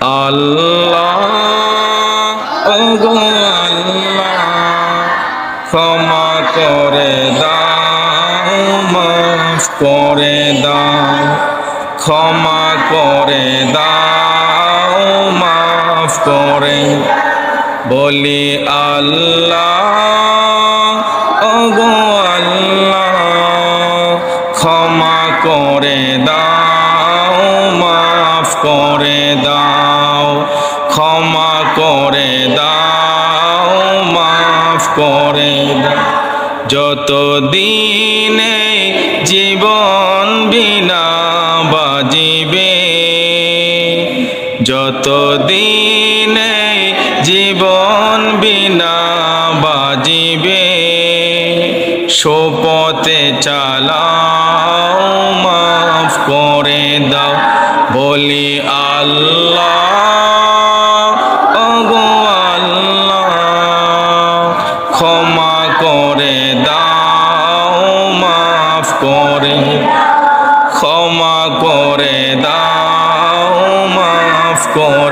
আল্লাহ আল্লাহ, ক্ষমা করে দাও, মাফ করে দাও, ক্ষমা করে দাও, মাফ করে। বলি আল্লাহ, ওগো আল্লাহ, ক্ষমা করে যত দিনে জীবন বিনা বাজিবে যত দিনে জীবন বিনা বাজিবে সোপতে চালাও, মাফ করে দাও, বলি আল্লাহ। ক্ষমা করে দাও মাফ করে। ক্ষমা করে দাও মাফ করে